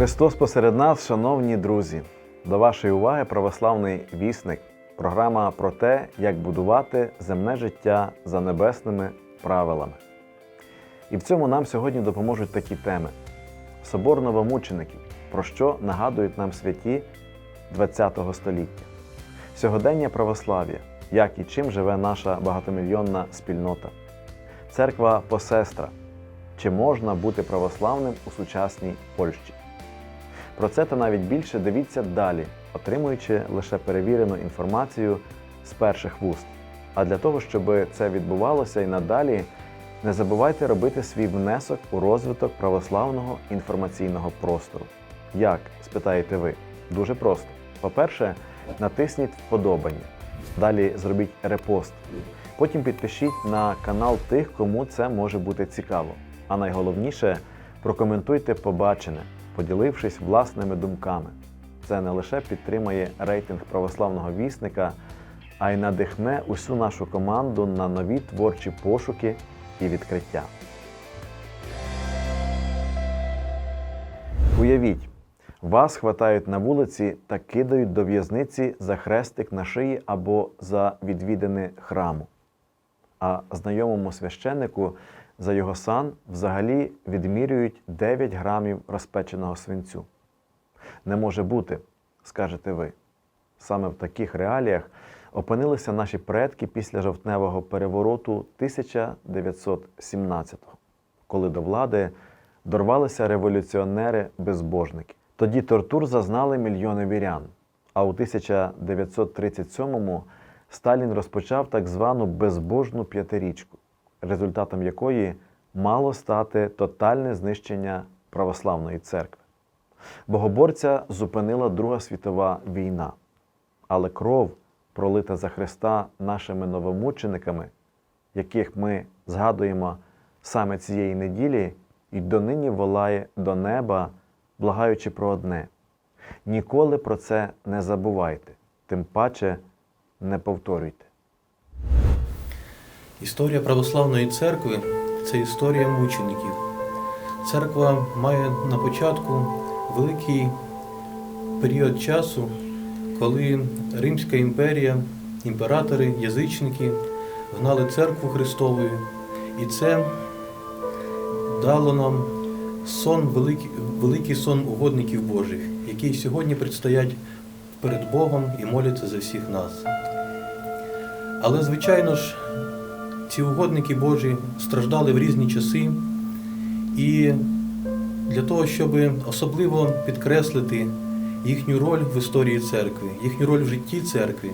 Христос посеред нас, шановні друзі, до вашої уваги православний вісник. Програма про те, як будувати земне життя за небесними правилами. І в цьому нам сьогодні допоможуть такі теми: Собор новомучеників, про що нагадують нам святі ХХ століття, сьогодення православ'я, як і чим живе наша багатомільйонна спільнота, церква посестра, чи можна бути православним у сучасній Польщі. Про це та навіть більше дивіться далі, отримуючи лише перевірену інформацію з перших вуст. А для того, щоб це відбувалося і надалі, не забувайте робити свій внесок у розвиток православного інформаційного простору. Як спитаєте ви? Дуже просто. По-перше, натисніть вподобання. Далі зробіть репост. Потім підпишіть на канал тих, кому це може бути цікаво. А найголовніше прокоментуйте побачене, поділившись власними думками. Це не лише підтримає рейтинг православного вісника, а й надихне усю нашу команду на нові творчі пошуки і відкриття. Уявіть, вас хватають на вулиці та кидають до в'язниці за хрестик на шиї або за відвідини храму. А знайомому священнику за його сан взагалі відмірюють 9 грамів розпеченого свинцю. Не може бути, скажете ви. Саме в таких реаліях опинилися наші предки після жовтневого перевороту 1917-го, коли до влади дорвалися революціонери-безбожники. Тоді тортур зазнали мільйони вірян. А у 1937-му Сталін розпочав так звану безбожну п'ятирічку, результатом якої мало стати тотальне знищення православної церкви. Богоборця зупинила Друга світова війна, але кров, пролита за Христа нашими новомучениками, яких ми згадуємо саме цієї неділі, і донині волає до неба, благаючи про одне. Ніколи про це не забувайте, тим паче не повторюйте. Історія православної церкви це історія мучеників. Церква має на початку великий період часу, коли Римська імперія, імператори, язичники гнали церкву Христовою, і це дало нам сон, великий, великий сон угодників Божих, які сьогодні предстоять перед Богом і моляться за всіх нас. Але, звичайно ж, ці угодники Божі страждали в різні часи, і для того, щоб особливо підкреслити їхню роль в історії церкви, їхню роль в житті церкви,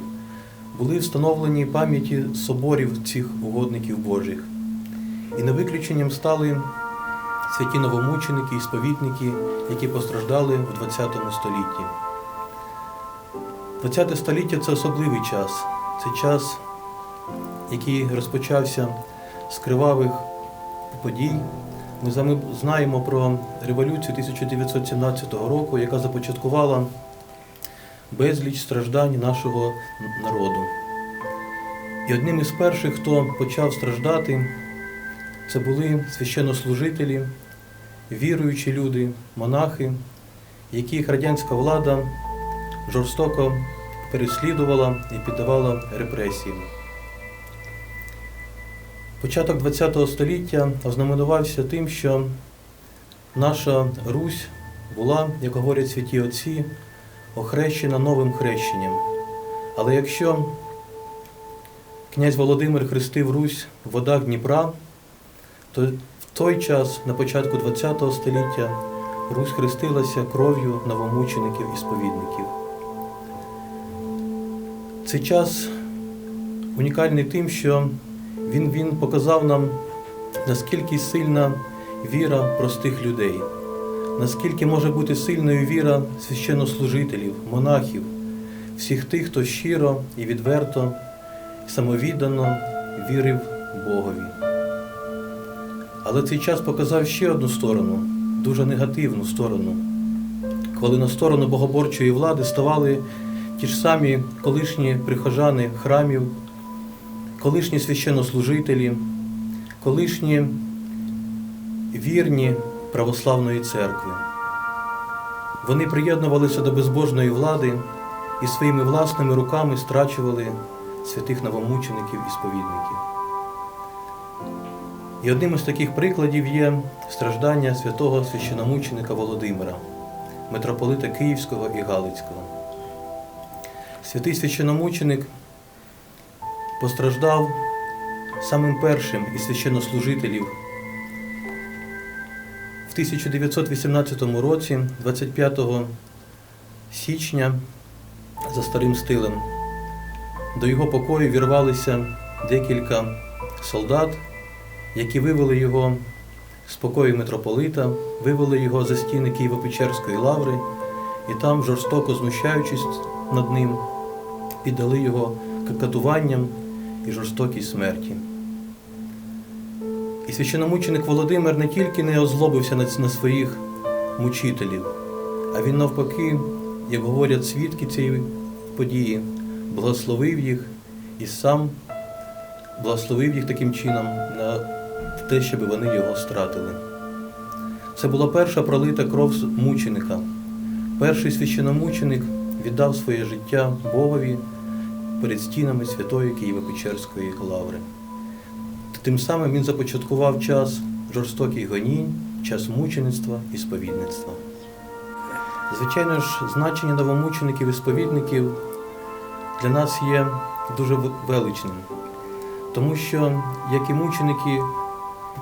були встановлені пам'яті соборів цих угодників Божих. І не виключенням стали святі новомученики і сповідники, які постраждали в ХХ столітті. ХХ століття це особливий час. Це час, який розпочався з кривавих подій. Ми знаємо про революцію 1917 року, яка започаткувала безліч страждань нашого народу. І одним із перших, хто почав страждати, це були священнослужителі, віруючі люди, монахи, яких радянська влада жорстоко переслідувала і піддавала репресіям. Початок ХХ століття ознаменувався тим, що наша Русь була, як говорять святі Отці, охрещена новим хрещенням. Але якщо князь Володимир хрестив Русь в водах Дніпра, то в той час, на початку ХХ століття, Русь хрестилася кров'ю новомучеників і сповідників. Цей час унікальний тим, що він, він показав нам, наскільки сильна віра простих людей, наскільки може бути сильною віра священнослужителів, монахів, всіх тих, хто щиро і відверто, самовіддано вірив Богові. Але цей час показав ще одну сторону, дуже негативну сторону, коли на сторону богоборчої влади ставали ті ж самі колишні прихожани храмів, колишні священнослужителі, колишні вірні православної церкви. Вони приєднувалися до безбожної влади і своїми власними руками страчували святих новомучеників і сповідників. І одним із таких прикладів є страждання святого священомученика Володимира, митрополита Київського і Галицького. Святий священомученик постраждав самим першим із священнослужителів. В 1918 році, 25 січня, за старим стилем, до його покою вірвалися декілька солдат, які вивели його з покою митрополита, вивели його за стіни Києво-Печерської лаври і там, жорстоко знущаючись над ним, піддали його катуванням і жорстокій смерті. І священомученик Володимир не тільки не озлобився на, своїх мучителів, а він навпаки, як говорять свідки цієї події, благословив їх і сам благословив їх таким чином на те, щоб вони його стратили. Це була перша пролита кров мученика. Перший священомученик віддав своє життя Богові перед стінами Святої Києво-Печерської лаври. Тим самим він започаткував час жорстоких гонінь, час мучеництва і сповідництва. Звичайно ж, значення новомучеників і сповідників для нас є дуже величним, тому що як і мученики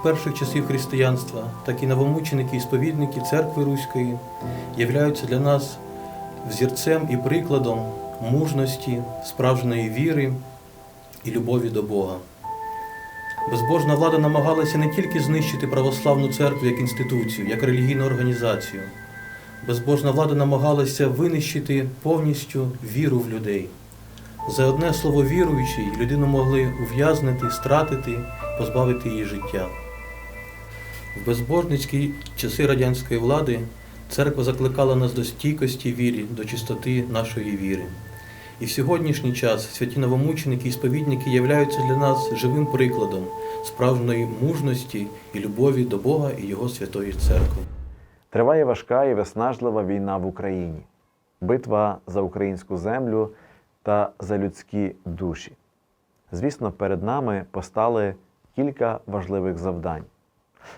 перших часів християнства, так і новомученики і сповідники церкви Руської являються для нас взірцем і прикладом мужності, справжньої віри і любові до Бога. Безбожна влада намагалася не тільки знищити православну церкву як інституцію, як релігійну організацію. Безбожна влада намагалася винищити повністю віру в людей. За одне слово віруючий людину могли ув'язнити, стратити, позбавити її життя. В безбожницькі часи радянської влади церква закликала нас до стійкості вірі, до чистоти нашої віри. І в сьогоднішній час святі новомученики і сповідники являються для нас живим прикладом справжньої мужності і любові до Бога і Його святої церкви. Триває важка і виснажлива війна в Україні, битва за українську землю та за людські душі. Звісно, перед нами постали кілька важливих завдань.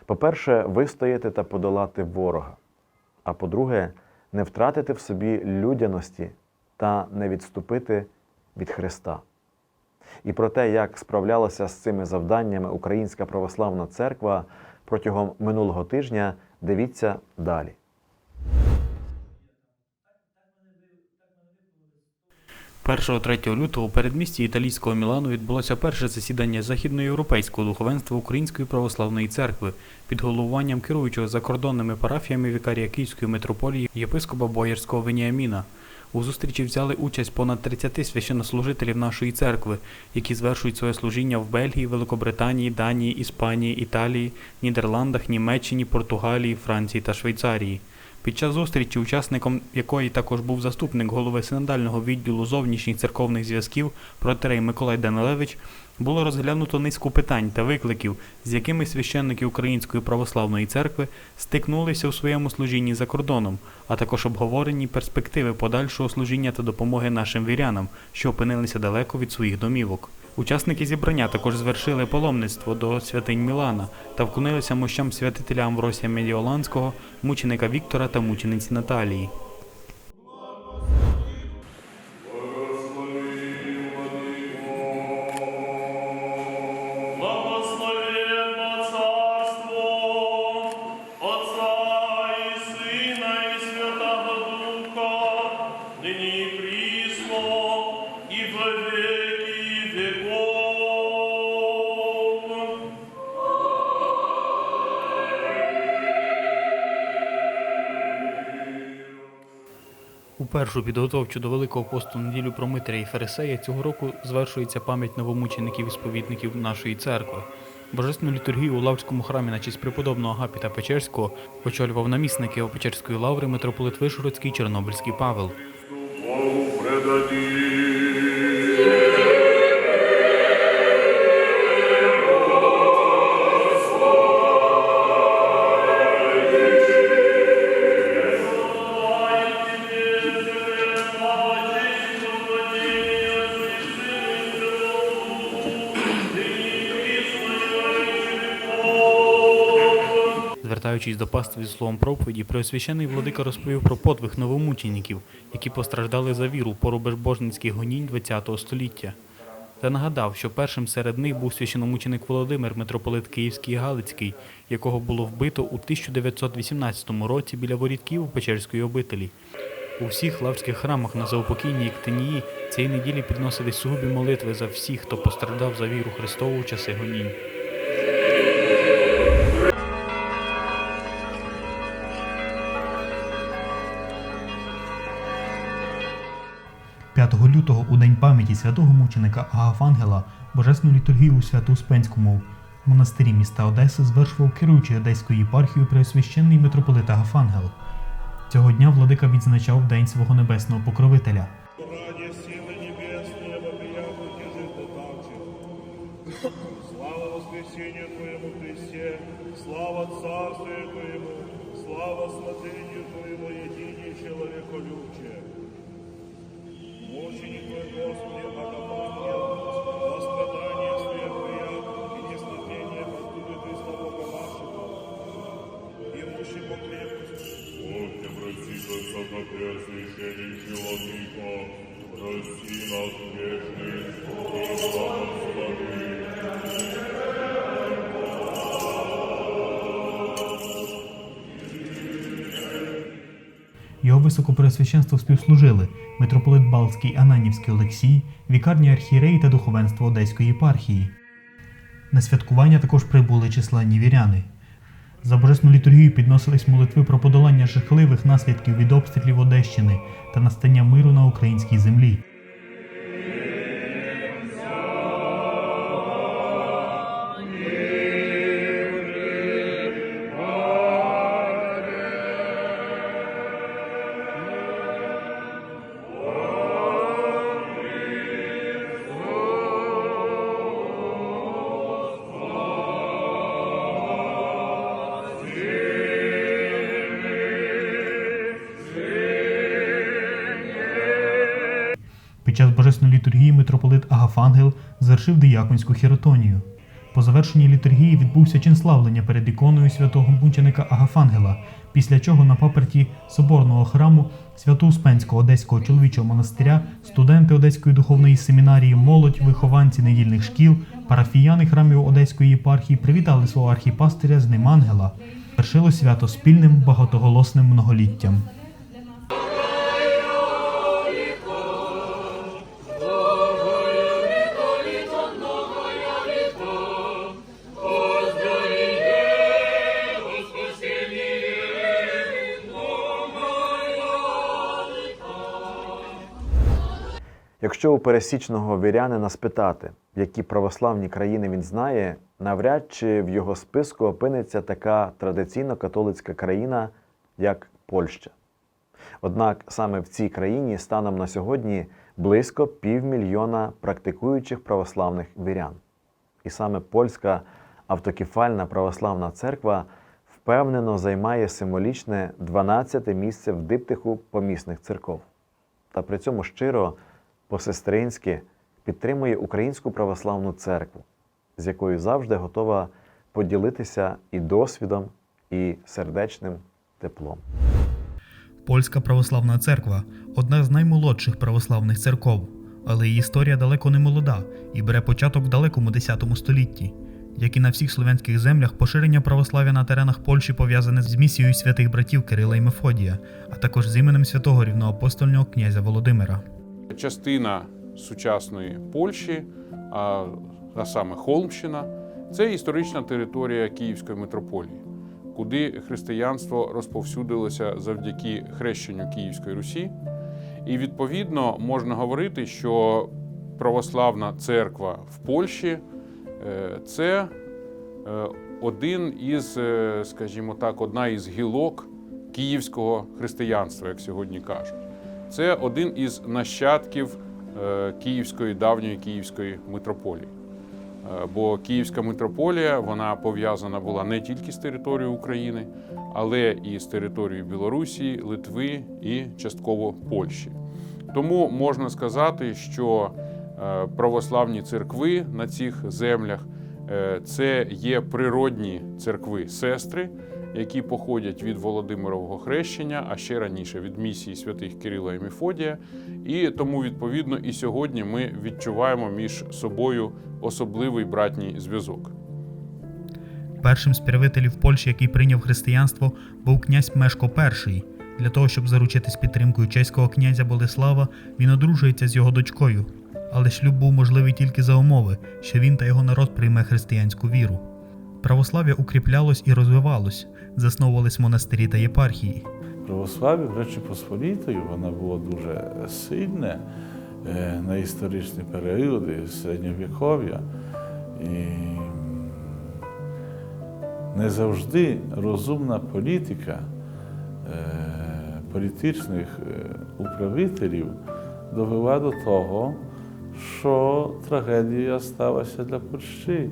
По-перше, вистояти та подолати ворога. А по-друге, не втратити в собі людяності та не відступити від Христа. І про те, як справлялася з цими завданнями Українська православна церква протягом минулого тижня, дивіться далі. 1-3 лютого у передмісті італійського Мілану відбулося перше засідання західноєвропейського духовенства Української православної церкви під головуванням керуючого закордонними парафіями вікарія Київської митрополії єпископа Боярського Веніаміна. У зустрічі взяли участь понад 30 священнослужителів нашої церкви, які звершують своє служіння в Бельгії, Великобританії, Данії, Іспанії, Італії, Нідерландах, Німеччині, Португалії, Франції та Швейцарії. Під час зустрічі, учасником якої також був заступник голови синодального відділу зовнішніх церковних зв'язків протерей Миколай Данилевич, було розглянуто низку питань та викликів, з якими священники Української православної церкви стикнулися у своєму служінні за кордоном, а також обговорені перспективи подальшого служіння та допомоги нашим вірянам, що опинилися далеко від своїх домівок. Учасники зібрання також звершили паломництво до святинь Мілана та вклонилися мощам святителя Амвросія Медіоланського, мученика Віктора та мучениці Наталії. Отца и Сына и Святого Духа, першу підготовчу до Великого посту неділю про Митря і Фарисея цього року звершується пам'ять новомучеників і сповідників нашої церкви. Божественну літургію у Лавському храмі на честь преподобного Агапіта Печерського очолював намісник Києво-Печерської лаври митрополит Вишгородський Чорнобильський Павел. Звертаючись до пастви зі словом проповіді, преосвящений владика розповів про подвиг новомучеників, які постраждали за віру в пору безбожницьких гонінь ХХ століття. Та нагадав, що першим серед них був священомученик Володимир, митрополит Київський і Галицький, якого було вбито у 1918 році біля воріт Києво-Печерської обителі. У всіх лаврських храмах на заупокійній Ктинії цієї неділі підносились сугубі молитви за всіх, хто постраждав за віру Христову в часи гонінь. 5 лютого у день пам'яті святого мученика Агафангела Божесну літургію у Свято-Успенському монастирі міста Одеси звершував керуючий Одеською єпархією преосвященний митрополит Агафангел. Цього дня владика відзначав День свого небесного покровителя. Слава воскресению Твоему Христе, слава Царствию Твоему, слава смотрению Твоему, едине человеколюбче Мученик Твой, Господи, Агапангел, во страдания светлые и неснотение постуды Христа Бога нашего, и мужи покрепкость. Богте, прости, Отца, Преосвященнейший Владыко, прости нас грешных и благослови. Його високопреосвященство співслужили митрополит Балтський Ананівський Олексій, вікарні архієреї та духовенство Одеської єпархії. На святкування також прибули численні віряни. За божесну літургію підносились молитви про подолання жахливих наслідків від обстрілів Одещини та настання миру на українській землі. Під час божесної літургії митрополит Агафангел звершив дияконську хіротонію. По завершенні літургії відбувся чин славлення перед іконою святого мученика Агафангела, після чого на паперті соборного храму Свято-Успенського Одеського чоловічого монастиря студенти Одеської духовної семінарії, молодь, вихованці недільних шкіл, парафіяни храмів Одеської єпархії привітали свого архіпастиря з ним ангела. Вершило свято спільним багатоголосним многоліттям. Якщо у пересічного вірянина спитати, які православні країни він знає, навряд чи в його списку опиниться така традиційно католицька країна, як Польща. Однак саме в цій країні станом на сьогодні близько півмільйона практикуючих православних вірян. І саме польська автокефальна православна церква впевнено займає символічне 12 місце в диптиху помісних церков. Та при цьому щиро по-сестринськи підтримує Українську православну церкву, з якою завжди готова поділитися і досвідом, і сердечним теплом. Польська православна церква одна з наймолодших православних церков, але її історія далеко не молода і бере початок в далекому X столітті. Як і на всіх слов'янських землях, поширення православ'я на теренах Польщі пов'язане з місією святих братів Кирила і Мефодія, а також з іменем святого рівноапостольного князя Володимира. Частина сучасної Польщі, а, саме Холмщина, це історична територія Київської митрополії, куди християнство розповсюдилося завдяки хрещенню Київської Русі. І відповідно можна говорити, що православна церква в Польщі е, це е, один із, е, скажімо так, одна із гілок київського християнства, як сьогодні кажуть. Це один із нащадків е, Київської давньої Київської митрополії. Е, Бо Київська митрополія вона пов'язана була не тільки з територією України, але і з територією Білорусі, Литви і частково Польщі. Тому можна сказати, що е, православні церкви на цих землях це є природні церкви сестри, які походять від Володимирового хрещення, а ще раніше від місії святих Кирила і Мефодія. І тому, відповідно, і сьогодні ми відчуваємо між собою особливий братній зв'язок. Першим з правителів Польщі, який прийняв християнство, був князь Мешко І. Для того, щоб заручитись підтримкою чеського князя Болеслава, він одружується з його дочкою. Але шлюб був можливий тільки за умови, що він та його народ прийме християнську віру. Православ'я укріплялось і розвивалось, засновувались монастирі та єпархії. Православ'я Речі Посполітої воно було дуже сильне на історичні періоди середньовіков'я. І не завжди розумна політика е, політичних е, управителів довела до того, що трагедія сталася для Польщі.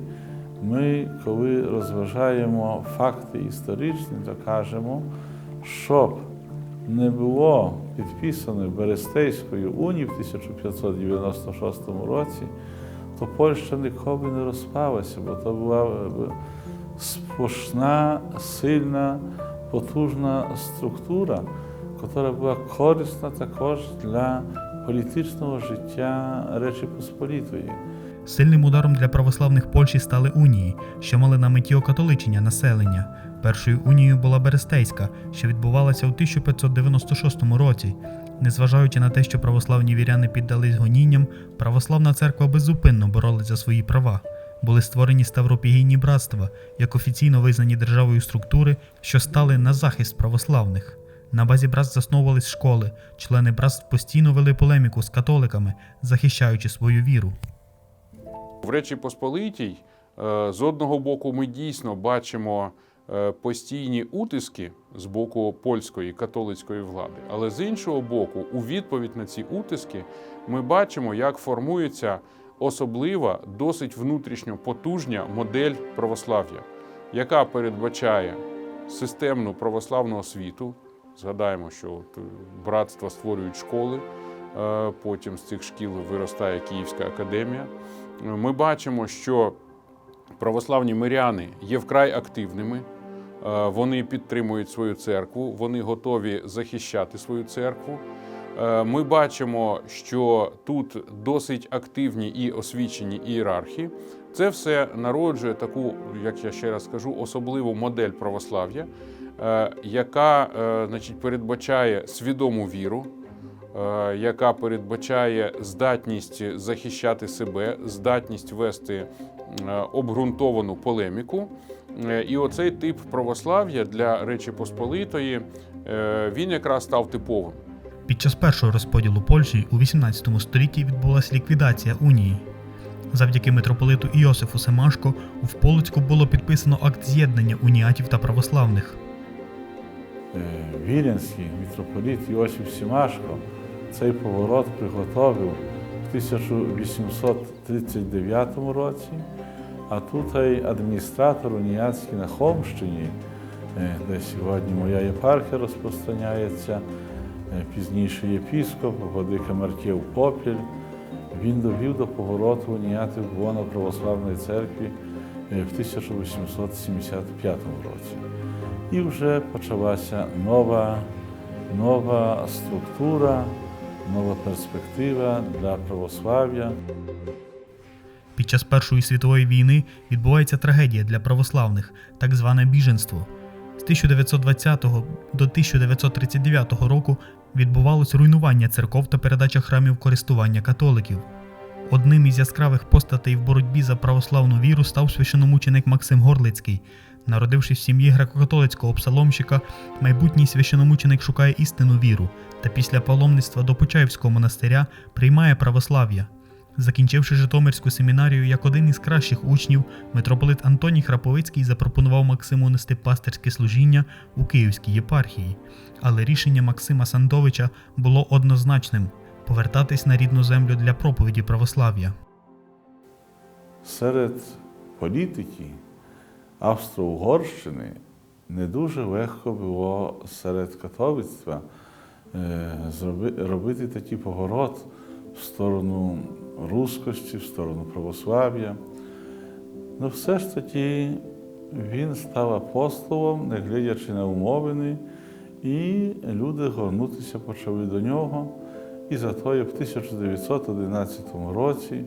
Ми, коли розважаємо факти історичні, то кажемо, щоб не було підписаної Берестейської унії в 1596 році, то Польща ніколи не розпалася, бо то була е, сплошна, сильна, потужна структура, яка була корисна також для політичного життя Речі Посполітої. Сильним ударом для православних Польщі стали унії, що мали на меті окатоличення населення. Першою унією була Берестейська, що відбувалася у 1596 році. Незважаючи на те, що православні віряни піддались гонінням, православна церква беззупинно боролась за свої права. Були створені ставропігійні братства, як офіційно визнані державою структури, що стали на захист православних. На базі братств засновувались школи, члени братств постійно вели полеміку з католиками, захищаючи свою віру. В Речі Посполитій е, з одного боку ми дійсно бачимо е, постійні утиски з боку польської католицької влади, але з іншого боку, у відповідь на ці утиски ми бачимо, як формується особлива, досить внутрішньо потужня модель православ'я, яка передбачає системну православну освіту. Згадаємо, що от, е, братства створюють школи, потім з цих шкіл виростає Київська академія. Ми бачимо, що православні миряни є вкрай активними. Е, Вони підтримують свою церкву, вони готові захищати свою церкву. Е, Ми бачимо, що тут досить активні і освічені ієрархи. Це все народжує таку, як я ще раз скажу, особливу модель православ'я, е, яка значить, передбачає свідому віру, яка передбачає здатність захищати себе, здатність вести е, обґрунтовану полеміку. Е, І оцей тип православ'я для Речі Посполитої е, він якраз став типовим. Під час першого розподілу Польщі у 18 столітті відбулася ліквідація унії. Завдяки митрополиту Іосифу Семашко в Полоцьку було підписано акт з'єднання уніатів та православних. Е, Віленський митрополіт Йосиф Сімашко цей поворот приготовив в 1839 році, а тут адміністратор уніатський на Холмщині, е, де сьогодні моя єпархія розпространяється, е, пізніше єпіскоп, владика Марків Попіль, він довів до повороту уніатів в лоно православної церкви е, в 1875 році. І вже почалася нова, нова структура, нова перспектива для православ'я. Під час Першої світової війни відбувається трагедія для православних, так зване біженство. З 1920 до 1939 року відбувалось руйнування церков та передача храмів користування католиків. Одним із яскравих постатей в боротьбі за православну віру став священомученик Максим Горлицький. Народившись в сім'ї греко-католицького псаломщика, майбутній священомученик шукає істинну віру та після паломництва до Почаївського монастиря приймає православ'я. Закінчивши Житомирську семінарію як один із кращих учнів, митрополит Антоній Храповицький запропонував Максиму нести пастирське служіння у Київській єпархії. Але рішення Максима Сандовича було однозначним повертатись на рідну землю для проповіді православ'я. Серед політики Австро-Угорщини не дуже легко було серед католицтва е, робити такий поворот в сторону рускості, в сторону православ'я. Ну, все ж таки він став апостолом, не глядячи на умовини, і люди горнутися почали до нього. І зато в 1911 році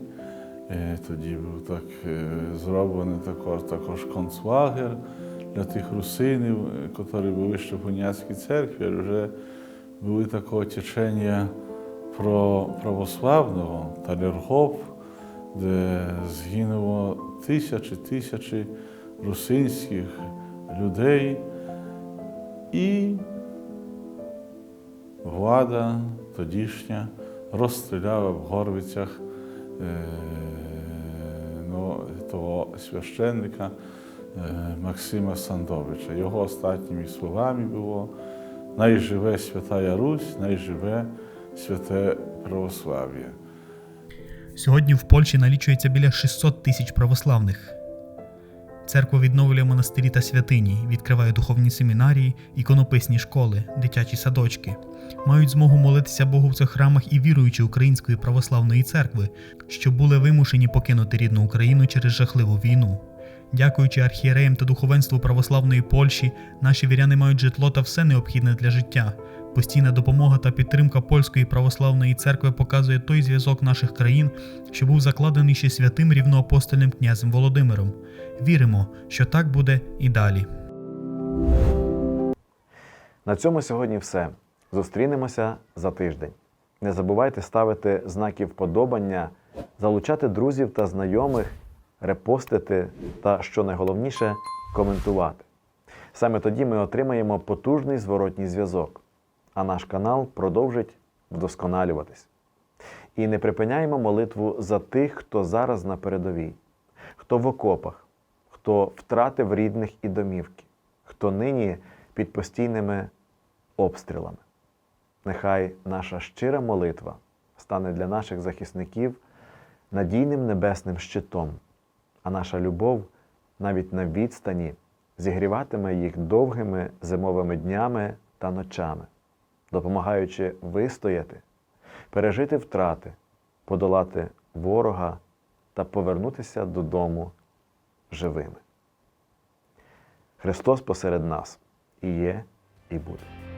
тоді був так е, зроблений також, також концлагер для тих русинів, які були ще в Уніатській церкві, а вже були такого течення про православного Талергоп, де згинуло тисячі тисячі русинських людей. І влада тодішня розстріляла в Горвицях ну, того священника е, Максима Сандовича. Його останніми словами було Найживе Святая Русь, найживе святе православ'я. Сьогодні в Польщі налічується біля 600 тисяч православних. Церква відновлює монастирі та святині, відкриває духовні семінарії, іконописні школи, дитячі садочки. Мають змогу молитися Богу в цих храмах і віруючі Української православної церкви, що були вимушені покинути рідну Україну через жахливу війну. Дякуючи архієреям та духовенству православної Польщі, наші віряни мають житло та все необхідне для життя. Постійна допомога та підтримка польської православної церкви показує той зв'язок наших країн, що був закладений ще святим рівноапостольним князем Володимиром. Віримо, що так буде і далі. На цьому сьогодні все. Зустрінемося за тиждень. Не забувайте ставити знаки вподобання, залучати друзів та знайомих, репостити та, що найголовніше, коментувати. Саме тоді ми отримаємо потужний зворотній зв'язок, а наш канал продовжить вдосконалюватись. І не припиняємо молитву за тих, хто зараз на передовій, хто в окопах, хто втратив рідних і домівки, хто нині під постійними обстрілами. Нехай наша щира молитва стане для наших захисників надійним небесним щитом, а наша любов навіть на відстані зігріватиме їх довгими зимовими днями та ночами, допомагаючи вистояти, пережити втрати, подолати ворога та повернутися додому живими. Христос посеред нас і є, і буде.